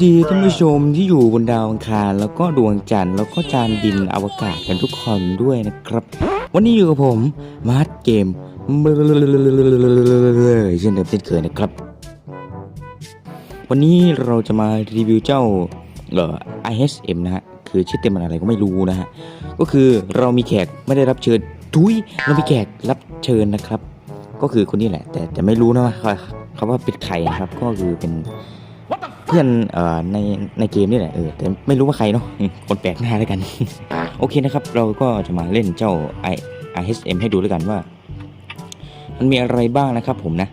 สวัสดีท่านผู้ชมที่อยู่บนดาวอังคารแล้วก็ดวงจันทร์แล้วก็จานดินอวกาศกันทุกคนด้วยนะครับ วันนี้อยู่กับผมมาร์ทเกมเช่นเดิมเช่นเคยนะครับ วันนี้เราจะมารีวิวเจ้าเอ่อ IHM นะฮะคือชื่อเต็มมันอะไรก็ไม่รู้นะฮะก็คือเรามีแขกไม่ได้รับเชิญทุยเรามีแขกรับเชิญนะครับ ก็คือคนนี้แหละ แต่แต่ไม่รู้นะว่าเขาเขาว่าเป็นใครนะครับ ก็คือเป็น เพื่อนเอ่อในในเกมนี่แหละเออแต่ไม่รู้ว่าใครเนาะคนแปลกหน้าแล้วกัน โอเคนะครับ เราก็จะมาเล่นเจ้า I IHM ให้ดูแล้วกันว่า มันมีอะไรบ้างนะครับผมนะ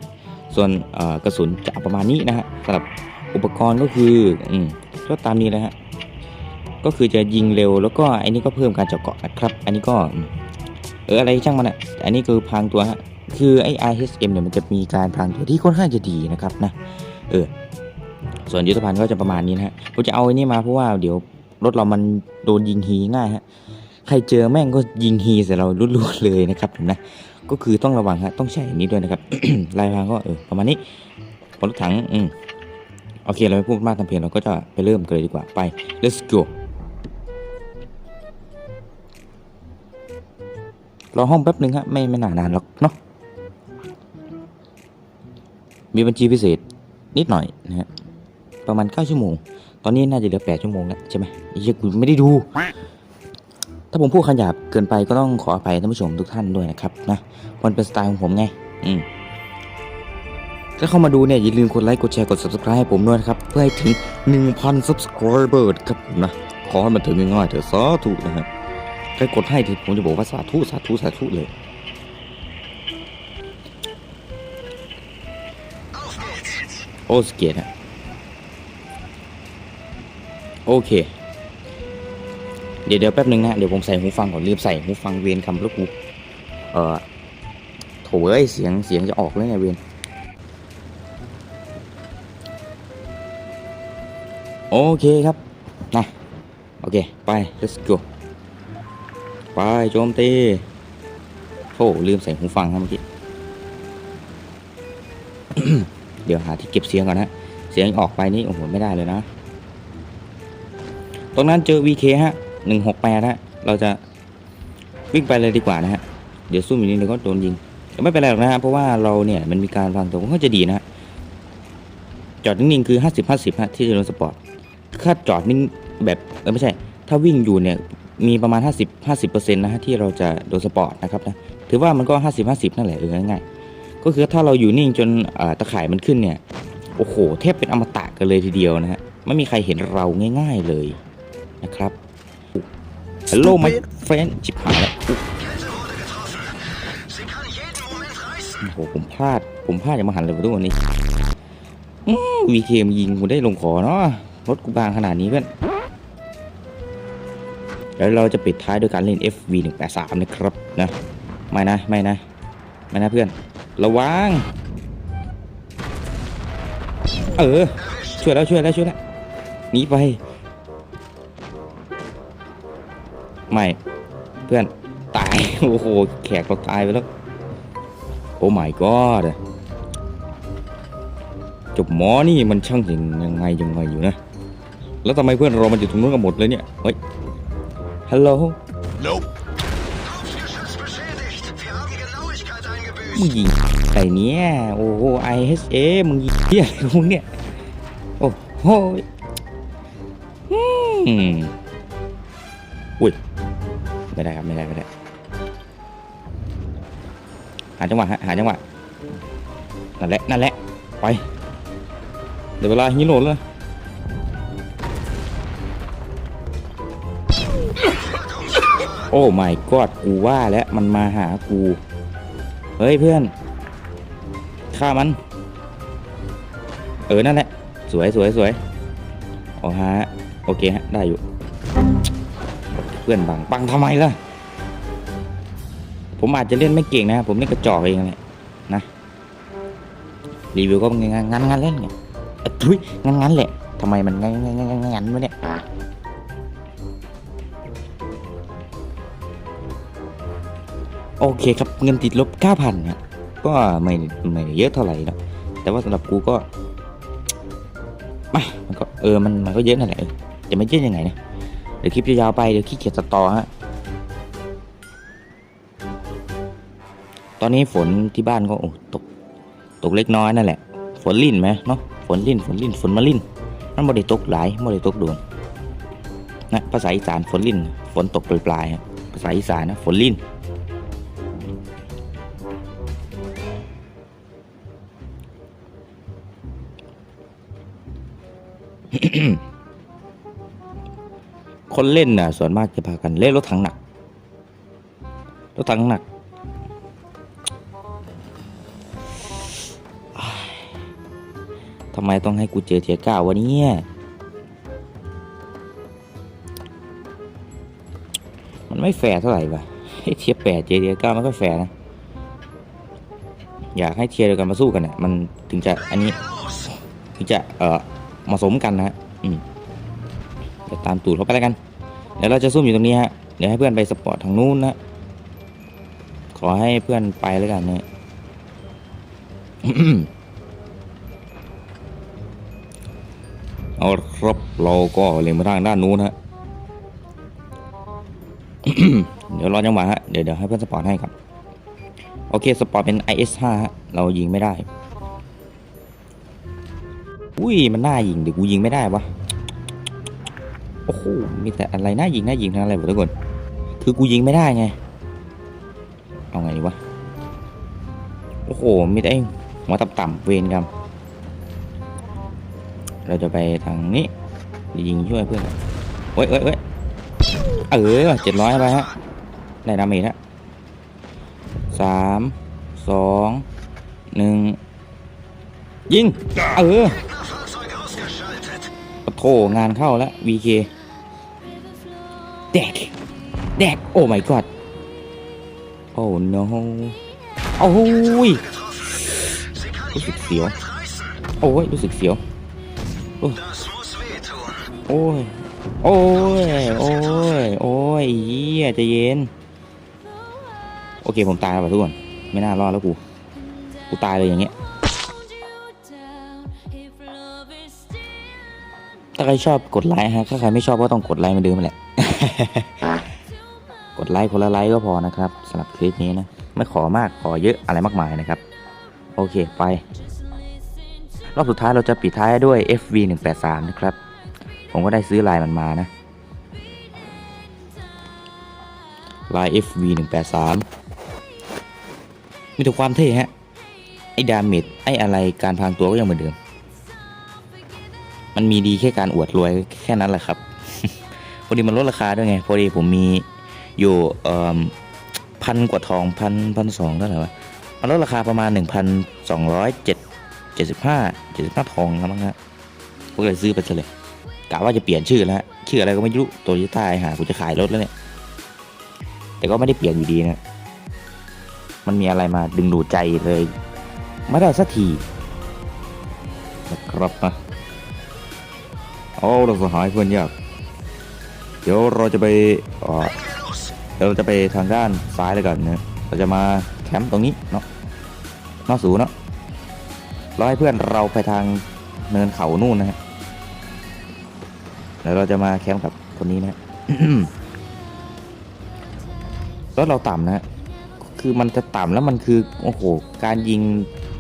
ส่วนเอ่อกระสุนจะประมาณนี้นะฮะสำหรับอุปกรณ์ก็คืออืมก็ตามนี้เลยฮะก็คือจะยิงเร็วแล้วก็อันนี้ก็เพิ่มการเจาะเกาะนะครับ อันนี้ก็เอออะไรช่างมันอะแต่อันนี้คือพางตัวฮะคือไอ้ IHM เนี่ยมันจะมีการพางตัวที่ค่อนข้างจะดีนะครับนะเออ ส่วนยุทธภัณฑ์ก็จะประมาณนี้นะฮะผมจะเอาไอ้นี่มาเพราะว่าเดี๋ยวรถเรามันโดนยิงฮีง่ายฮะใครเจอแม่งก็ยิงฮีใส่เราลุดๆเลยนะครับผมนะก็คือต้องระวังฮะต้องใช้อันนี้ด้วยนะครับลายพรางก็เออประมาณนี้ปรถถังอืมโอเคเราไม่พูดมากทำเพลงเราก็จะไปเริ่มกันเลยดีกว่าไป let's go รอห้องแป๊บหนึ่งฮะไม่ไม่นานนานหรอกเนาะมีบัญชีพิเศษนิดหน่อยนะฮะ ประมาณ 9 ชั่วโมง ตอนนี้น่าจะเหลือ 8 ชั่วโมงแล้วใช่ไหมไอ้เหี้ยกูไม่ได้ดู ถ้าผมพูดขยาบเกินไปก็ต้องขออภัยท่านผู้ชมทุกท่านด้วยนะครับนะมันเป็นสไตล์ของผมไง อืมถ้าเข้ามาดูเนี่ยอย่าลืมกดไลค์กดแชร์กด subscribe ให้ผมด้วยนะครับ เพื่อให้ถึง 1,000 subscriber ครับผมนะขอให้มันถึงง่ายๆเถอะสาธุนะฮะใครกดให้ทีผมจะบอกว่าสาธุสาธุสาธุเลยโอสเกตฮะ โอเค เดี๋ยวเดี๋ยวแป๊บนึงนะ เดี๋ยวผมใส่หูฟังก่อนลืมใส่หูฟังเวียนคำแล้วกูเออโถเอ้ยเสียงเสียงจะออกเลยไงเวียนโอเคครับนะโอเค ไป let's go ไปโจมตีโธ่ลืมใส่หูฟังครับเมื่อกี้ เดี๋ยวหาที่เก็บเสียงก่อนนะ เสียงออกไปนี่โอ้โหไม่ได้เลยนะ ตรงนั้นเจอ VK ฮะหนึ่งหกแปดฮะ เราจะวิ่งไปเลยดีกว่านะฮะ เดี๋ยวซุ่มอยู่นี่เดี๋ยวก็โดนยิงแต่ไม่เป็นไรหรอกนะฮะ เพราะว่าเราเนี่ยมันมีการวางตัวก็จะดีนะฮะ จอดนิ่งๆคือห้าสิบห้าสิบฮะที่จะโดนสปอร์ตถ้าจอดนิ่งแบบเออไม่ใช่ ถ้าวิ่งอยู่เนี่ยมีประมาณ 50 50เปอร์เซ็นต์นะฮะที่เราจะโดนสปอร์ตนะครับนะถือว่ามันก็ 50 50 นั่นแหละเออง่ายๆก็คือถ้าเราอยู่นิ่งจนอ่าตะข่ายมันขึ้นเนี่ย โอ้โหแทบเป็นอมตะกันเลยทีเดียวนะฮะ ไม่มีใครเห็นเราง่าย ๆเลย นะครับฮัลโหลไมเฟรนชิบหายแล้วโอ้โหผมพลาด ผมพลาดอย่างมหันเลยวันวันนี้วีเคมยิงกูได้ลงคอเนาะรถกูบางขนาดนี้เพื่อนแล้วเราจะปิดท้ายด้วยการเล่น FV 1 8 3 นะครับนะไม่นะไม่นะไม่นะเพื่อน ระวัง เออ ช่วยแล้วช่วยแล้วช่วยแล้วหนีไป ไม่ เพื่อน ตาย โอ้โห แขกเราตายไปแล้ว โอ้ my god จบหมอนี่มันช่างยังยังไงยังไงอยู่นะ แล้วทำไมเพื่อนเรามันอยู่ตรงนู้นกันหมดเลยเนี่ย เฮ้ย ฮัลโหล Nope. มึงยิงไก่เนี้ยโอ้โห IHA มึงยิงเหี้ยอะไรของมึงเนี่ย โอ้โหอืมอุ้ย ไม่ได้ครับไม่ได้ไม่ได้ หาจังหวะฮะหาจังหวะนั่นแหละนั่นแหละไปเดี๋ยวเวลาฮีโร่แล้วโอ้ my god กูว่าแล้วมันมาหากู เฮ้ยเพื่อนฆ่ามัน เออนั่นแหละ สวยสวยสวยโอ้ฮะโอเคฮะได้อยู่ พื่อนบังบังทำไมล่ะ ผมอาจจะเล่นไม่เก่งนะ ผมเล่นกระจอกเองแหละนะรีวิวก็งั้นงั้นงั้นเล่นไงเอ้ทุยงั้นงั้นแหละทำไมมันงั้นงั้นงั้นงั้นงั้นวะเนี่ยโอเคครับเงินติดลบ9,000นะก็ไม่ไม่เยอะเท่าไหร่นะแต่ว่าสำหรับกูก็มามันก็เออมันมันก็เยอะนั่นแหละจะไม่เยอะยังไงเนี่ย ดี๋ยวคลิปจะยาวไปเดี๋ยวขี้เกียจตัดต่อฮะ ตอนนี้ฝนที่บ้านก็โอ้ตกตกเล็กน้อยนั่นแหละ ฝนลิ่นไหมเนาะฝนลิ่นฝนลิ่นฝนมาลิ่นมันบ่ได้ตกหลายบ่ได้ตกโดนนะภาษาอีสานฝนลิ่น ฝนตกปลายๆครับภาษาอีสานนะฝนลิ่น คนเล่นน่ะส่วนมากจะพากันเล่นรถถังหนัก รถถังหนัก ทำไมต้องให้กูเจอเทียก้าวะเนี่ยมันไม่แฟร์เท่าไหร่วะเทียแปดเจเทียเก้ามันก็แฟร์นะ อยากให้เทียร์เดียวกันมาสู้กันเนี่ยมันถึงจะอันนี้ ถึงจะเอ่อเหมาะสมกันนะฮะอืม เดี๋ยวตามตูดเขาไปแล้วกัน เดี๋ยวเราจะซุ่มอยู่ตรงนี้ฮะ เดี๋ยวให้เพื่อนไปสปอร์ตทางนู้นนะ ขอให้เพื่อนไปแล้วกันเนี่ยเอาครับเราก็เล็งไปทางด้านนู้นฮะ เดี๋ยวรอจังหวะฮะ เดี๋ยวเดี๋ยวให้เพื่อนสปอร์ตให้ครับ โอเค สปอร์ตเป็น IS5 ฮะ เรายิงไม่ได้ อุ้ย มันน่ายิงเดี๋ยวกูยิงไม่ได้วะ โอ้โห มีแต่อะไรน่ายิงน่ายิงทั้งนั้นเลยทุกคน คือกูยิงไม่ได้ไง เอาไงดีวะ โอ้โห มีแต่ไอ้หัวต่ำๆเวรกรรม เราจะไปทางนี้ ยิงช่วยเพื่อนเว้ยเว้ยเว้ยเออเจ็ดร้อยไปฮะ ได้ดาเมจฮะสามสองหนึ่งยิง เออปะโถงานเข้าแล้ว VK แดก โอ้ my god โอ้ no โอ้ยรู้สึกเสียว โอ้ย รู้สึกเสียว โอ้ย โอ้ย โอ้ย โอ้ยโอ้ยเฮียจะเย็น โอเค ผมตายแล้วทุกคน ไม่น่ารอดแล้วกู กูตายเลยอย่างเงี้ย ถ้าใครชอบกดไลค์ฮะ ถ้าใครไม่ชอบก็ต้องกดไลค์เหมาเดิมแหละ กดไลค์คนละไลค์ก็พอนะครับสำหรับคลิปนี้นะ ไม่ขอมากขอเยอะอะไรมากมายนะครับ โอเคไป รอบสุดท้ายเราจะปิดท้ายด้วย FV 1 8 3 นะครับ ผมก็ได้ซื้อลายมันมานะลาย FV 1 8 3 มีแต่ความเท่ฮะ ไอ้ดาเมจไอ้อะไรการพรางตัวก็ยังเหมือนเดิม มันมีดีแค่การอวดรวยแค่นั้นแหละครับ พอดีมันลดราคาด้วยไง พอดีผมมี อยู่พันกว่าทองพันพันสองเท่าไหร่วะมันลดราคาประมาณหนึ่งพันสองร้อยเจ็ดเจ็ดสิบห้าเจ็ดสิบห้าทองนะมั้งฮะผมก็เลยซื้อไปซะเลยกะว่าจะเปลี่ยนชื่อแล้วชื่ออะไรก็ไม่รู้โตโยต้าหากูจะขายรถแล้วเนี่ย แต่ก็ไม่ได้เปลี่ยนอยู่ดีนะ มันมีอะไรมาดึงดูดใจเลยไม่ได้สักทีนะครับนะเอาเราสหายเพื่อนยาก เดี๋ยวเราจะไปออ เดี๋ยวเราจะไปทางด้านซ้ายแล้วกันนะเราจะมาแคมป์ตรงนี้เนาะนอกสูเนาะเราให้เพื่อนเราไปทางเนินเขานู่นนะฮะเดี๋ยวเราจะมาแคมป์กับคนนี้นะฮะรถเราต่ำนะฮะคือมันจะต่ำแล้วมันคือโอ้โหการยิง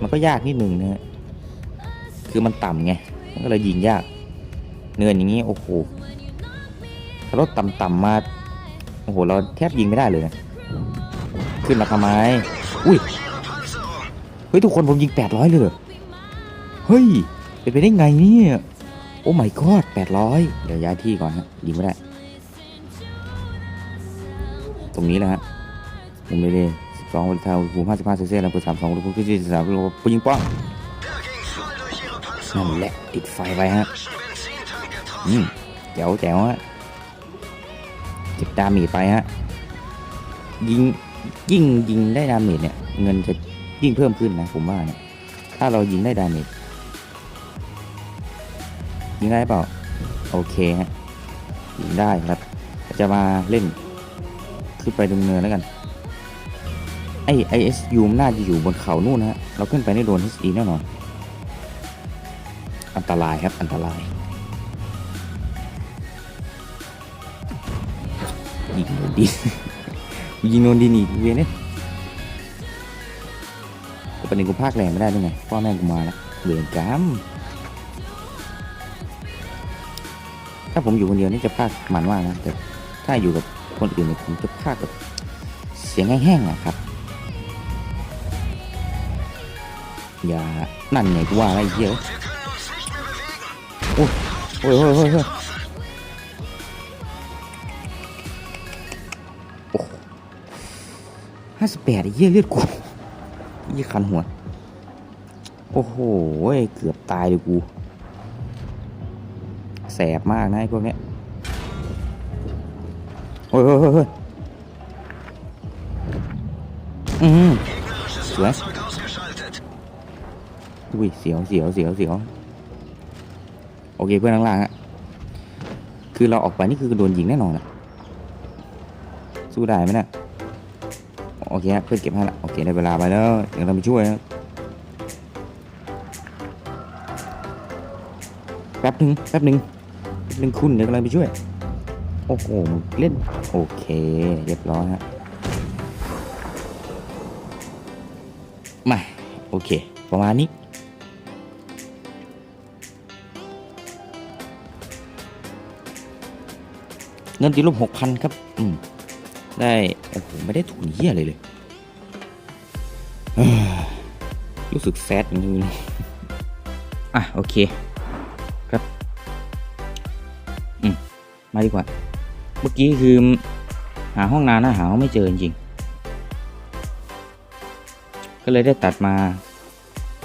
มันก็ยากนิดนึงนะฮะคือมันต่ำไงมันก็เลยยิงยาก เนินอย่างนี้โอ้โหรถต่ำๆมา โอ้โห เราแทบยิงไม่ได้เลยนะ ขึ้นมาทำไม อุ้ย เฮ้ย ทุกคนผมยิง 800 เลยเหรอเฮ้ย เป็นไปได้ไงเนี่ย โอ้ my god 800 เดี๋ยวย้ายที่ก่อนฮะ ยิงไม่ได้ ตรงนี้แหละฮะมุมนี้เลย12วันท่าภูมิ55เซนเซนแล้วเปิด32ลูกที่43ลูกยิงป้องนั่นแหละติดไฟไปฮะ อืมแจ๋วแจ๋วฮะ เก็บดาเมจไปฮะยิงยิ่งยิงได้ดาเมจเนี่ย เงินจะยิ่งเพิ่มขึ้นนะผมว่าเนี่ยถ้าเรายิงได้ดาเมจยิงได้เปล่า โอเคฮะยิงได้ครับ จะมาเล่นขึ้นไปตรงเนินแล้วกันไอไอเอสยูมน่าจะอยู่บนเขานู่นนะฮะเราขึ้นไปได้โดน HE แน่นอน อันตรายครับอันตราย ยิงโดนดินยิงโดนดินอีกเวยเนี่ยแต่ประเด็นกูพากแรงไม่ได้ด้วยไงพ่อแม่กูมาแล้วเวรกรรมถ้าผมอยู่คนเดียวนี่จะพากมันมากนะแต่ถ้าอยู่กับคนอื่นเนี่ยผมจะพากแบบเสียงแห้งๆอะครับ อย่านั่นไงกูว่าอะไรเยอะโอ้ยโอ้ยโอ้ยโอ้ย ห้าสิบแปดเหี้ยเลือดกูยี่คันหัว โอ้โห เกือบตายเลยกู แสบมากนะไอ้พวกเนี้ยโอ้ยโอ้ยโอ้ยอืมสวยอุ้ยเสียวเสียวเสียวเสียวโอเคเพื่อนข้างล่างฮะคือเราออกไปนี่คือโดนยิงแน่นอนอะสู้ได้ไหมเนะี่ย โอเคฮะเพื่อนเก็บให้ละโอเคได้เวลาไปแล้วเดี๋ยวเราไปช่วยแป๊บหนึ่งแป๊บหนึ่งแป๊บหนึ่งคุณเดี๋ยวกำลังไปช่วย โอ้โหมึงเล่นโอเค เรียบร้อยฮะมาโอเค ประมาณนี้เงินติดลบหกพันครับ อืม ได้โอ้โหไม่ได้ทุนเยี่ยอะไรเลยเอ้อรู้สึกแซดจริงๆอะโอเคครับอืมมาดีกว่า เมื่อกี้คือ หาห้องนานนะหาไม่เจอจริงๆก็เลยได้ตัดมา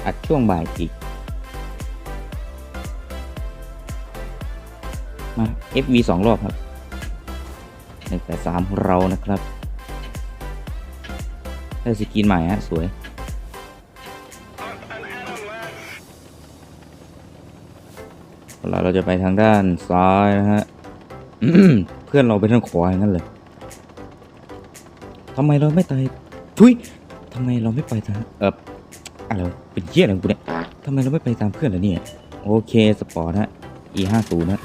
อัดช่วงบ่ายอีกมา FV สองรอบครับ หนึ่งแปดสามเรานะครับได้สกินใหม่ฮะ สวย เราเราจะไปทางด้านซ้ายนะฮะ เพื่อนเราไปทางขวาอย่างนั้นเลยทำไมเราไม่ตายทุยทำไมเราไม่ไปทางเอออะไรเป็นเยี่ยอะไรกูเนี่ยทำไมเราไม่ไปตามเพื่อนล่ะเนี่ย โอเค สปอร์ตฮะ e ห้าศูนย์ฮะ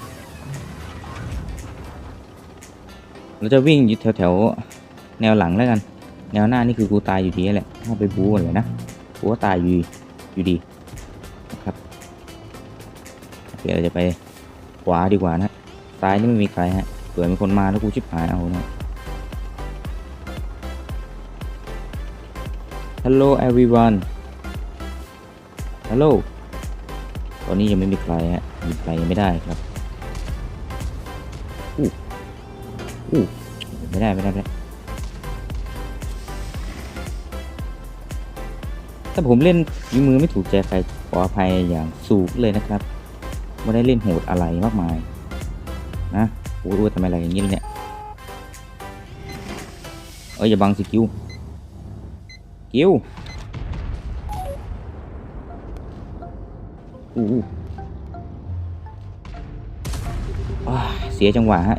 เราจะวิ่งอยู่แถวๆแนวหลังแล้วกัน แนวหน้านี่คือกูตายอยู่ดีแหละ ถ้าไปบู๊อะไรนะกูก็ตายอยู่อยู่ดีนะครับโอเคเราจะไปขวาดีกว่านะซ้ายนี่ไม่มีใครฮะเผื่อมีคนมาแล้วกูชิบหายเอานะ Hello everyone Hello ตอนนี้ยังไม่มีใครฮะมีใครไม่ได้ครับ อู้ไม่ได้ไม่ได้ไม่ได้ถ้าผมเล่นฝีมือไม่ถูกใจใครขออภัยอย่างสูงเลยนะครับไม่ได้เล่นโหดอะไรมากมาย นะโอ้ยทำไมอะไรอย่างนี้เนี่ยเอ้ยอย่าบังสิคิวคิวอู้หูอ้าเสียจังหวะฮะ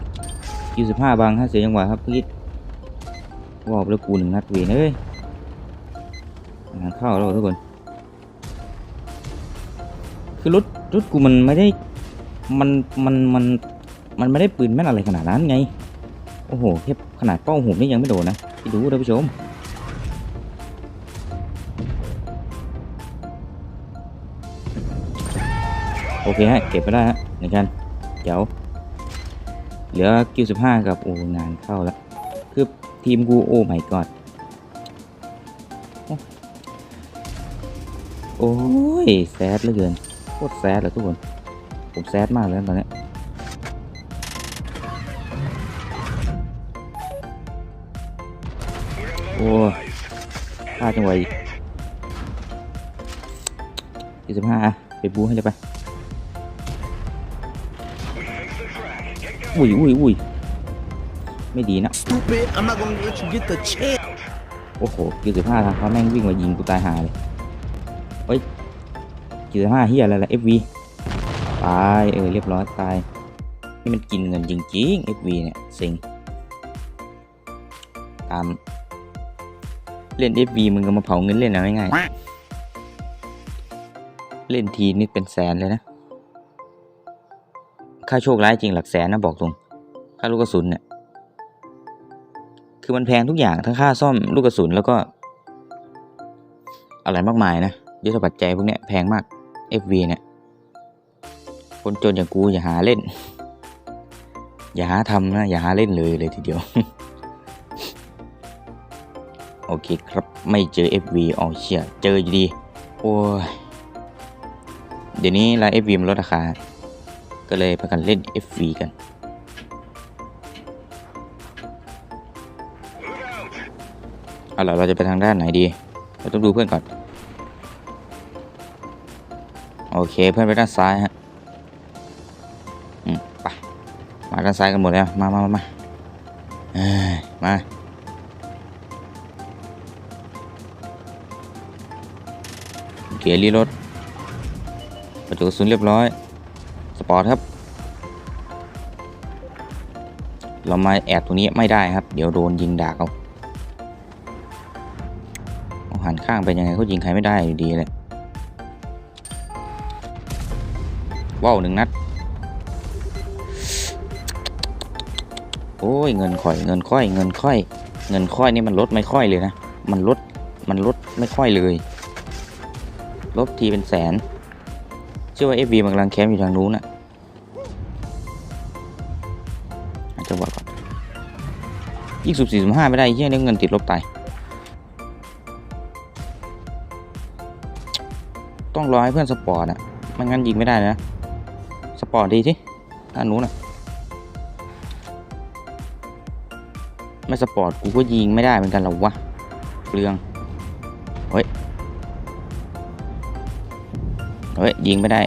คิวสิบห้าบางฮะเสียจังหวะครับพี่ว่าไปแล้วกูหนึ่งนัดเวนเอ้ยงานเข้าแล้วทุกคน คือรถรถกูมันไม่ได้มันมันมันมันไม่ได้ปืนแม่นอะไรขนาดนั้นไง โอ้โหแค่ขนาดเป้าหูนี่ยังไม่โดนนะพี่ดูท่านผู้ชมโอเคฮะเก็บไปได้ฮะเหมือนกันเดี๋ยว เหลือคิวสิบห้ากับโอ้งานเข้าแล้วคือทีมกูโอ้ไม่กอดโอ้ยแซดเหลือเกินโคตรแซดเลยทุกคน ผมแซดมากเลยตอนนี้โอ้พลาดจังหวะยี่สิบห้าไปบูให้เลยไป อุ้ยอุ้ยอุ้ยไม่ดีนะ Stupid, I'm not gonna let you get the chance. โอ้โหยี่สิบห้าทางเขาแม่งวิ่งมายิงกูตายหาเลยเฮ้ยยี่สิบห้าเฮียอะไรล่ะ FV ตายเออเรียบร้อยตาย นี่มันกินเงินจริงๆ FV เนี่ยเซ็งตามเล่น FV มึงก็มาเผาเงินเล่นเอาง่ายๆเล่นทีนี่เป็นแสนเลยนะ ค่าโชคร้ายจริงหลักแสนนะบอกตรง ค่าลูกกระสุนเนี่ย คือมันแพงทุกอย่างทั้งค่าซ่อมลูกกระสุนแล้วก็ อะไรมากมายนะยุทธปัจจัยพวกเนี้ยแพงมาก FV เนี่ย คนจนอย่างกูอย่าหาเล่น อย่าหาทำนะ อย่าหาเล่นเลยเลยทีเดียว โอเคครับไม่เจอ FV อ๋อเชี่ยเจออยู่ดี โอ้ย เดี๋ยวนี้ร้าน FV มันลดราคา ก็เลยพากันเล่น FV กัน เอาล่ะเราจะไปทางด้านไหนดี เราต้องดูเพื่อนก่อน โอเคเพื่อนไปด้านซ้ายฮะอืมไปมาด้านซ้ายกันหมดแล้ว มามามามาเอ้ยมาเกียร์รีรถประจุกระสุนเรียบร้อย ปอร์ตครับ เรามาแอบตรงนี้ไม่ได้ครับ เดี๋ยวโดนยิงดากเอาหันข้างไปยังไงเขายิงใครไม่ได้อยู่ดีเลยว้าวหนึ่งนัด โอ้ยเงินค่อยเงินค่อยเงินค่อย เงินค่อยนี่มันลดไม่ค่อยเลยนะ มันลดมันลดไม่ค่อยเลย ลบทีเป็นแสน เชื่อว่า FB มันกำลังแคมป์อยู่ทางนู้นน่ะ ยี่สิบสี่สิบห้าไม่ได้เฮียเนี่ยเงินติดลบตายต้องรอให้เพื่อนสปอร์ตอะไม่งั้นยิงไม่ได้นะ สปอร์ตดีที่ด้านนู้นน่ะไม่สปอร์ตกูก็ยิงไม่ได้เหมือนกันหรอวะเปลืองเฮ้ยเฮ้ยยิงไม่ได้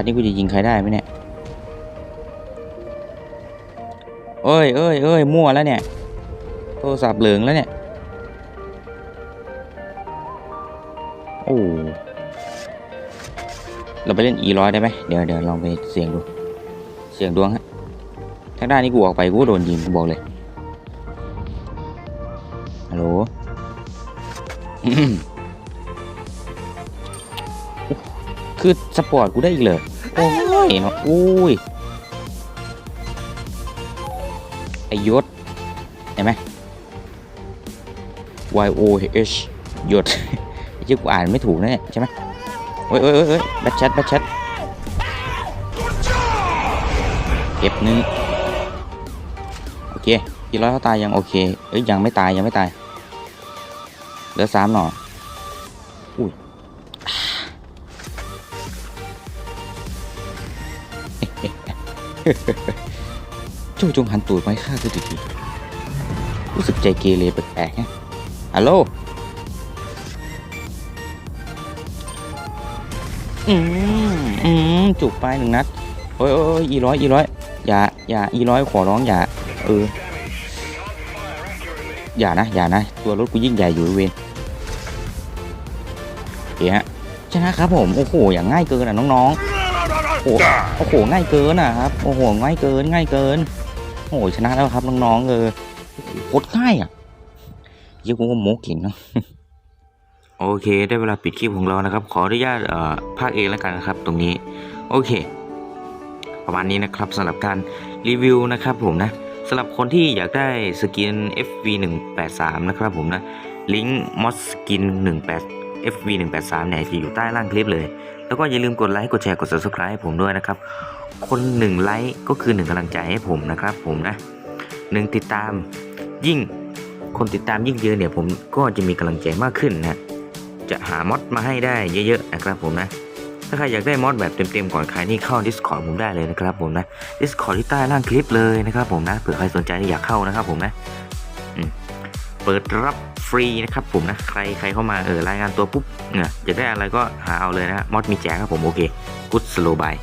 ตินี้กูจะยิงใครได้ไหมเนี่ยเอ้ยเอ้ยเอ้ยมั่วแล้วเนี่ย โทรศัพท์เหลืองแล้วเนี่ย โอ้ เราไปเล่น E ร้อยได้ไหมเดี๋ยวเดี๋ยวลองไปเสี่ยงดู เสี่ยงดวงฮะทางด้านนี้กูออกไปกูโดนยิงกูบอกเลย ฮัลโหลคือสปอร์ตกูได้อีกเลย โอ้ยเนาะอุ้ยไอยศเห็นไหม Y O H ยศไอ้ที่กูอ่านไม่ถูกนะเนี่ยใช่ไหมเฮ้ยเฮ้ยเฮ้ยเฮ้ยบทแชทแบทแชทเก็บหนึ่งโอเคกี่ร้อยเขาตายยังโอเคเอ้ยยังไม่ตายยังไม่ตายเหลือสามหน่อ เจ้าจงหันตูดมาให้ข้าสักทีรู้สึกใจเกเรแปลกๆฮะฮัลโหลอืมอืมจุกไปหนึ่งนัดโอ้ยโอ้ยอีร้อยอีร้อยอย่าอย่าอีร้อยขอร้องอย่าเอออย่านะอย่านะ ตัวรถกูยิ่งใหญ่อยู่เวนโอเคฮะชนะครับผม โอ้โห อย่างง่ายเกินอะน้องๆ โอ้โหโอ้โหง่ายเกินอะครับโอ้โหง่ายเกินง่ายเกิน โอ้โหชนะแล้วครับน้องๆเออโคตรง่ายอะเยี่ยกูก็โมกเก่งเนาะโอเค ได้เวลาปิดคลิปของเรานะครับ ขออนุญาตเอ่อภาคเองแล้วกันนะครับ ตรงนี้ โอเค ประมาณนี้นะครับสำหรับการรีวิวนะครับผมนะสำหรับคนที่อยากได้สกิน FV 1 8 3 นะครับผมนะลิงก์มอสสกิน 18 FV 1 8 3 เนี่ยจะอยู่ใต้ล่างคลิปเลย แล้วก็อย่าลืมกดไลค์ กดแชร์ กด subscribe ให้ผมด้วยนะครับ คน1ไลค์ก็คือ1กำลังใจให้ผมนะครับ ผมนะหนึ่งติดตามยิ่งคนติดตามยิ่งเยอะเนี่ยผมก็จะมีกำลังใจมากขึ้นนะจะหามอดมาให้ได้เยอะๆนะครับผมนะ ถ้าใครอยากได้มอดแบบเต็มๆก่อนใครนี่เข้า Discord ผมได้เลยนะครับผมนะ Discord ที่ใต้ล่างคลิปเลยนะครับผมนะเผื่อใครสนใจอยากเข้านะครับผมนะ เปิดรับฟรีนะครับผมนะใครใครเข้ามาเออรายงานตัวปุ๊บเนี่ยอยากได้อะไรก็หาเอาเลยนะมอดมีแจกครับผมโอเคกุ๊ดสโลบาย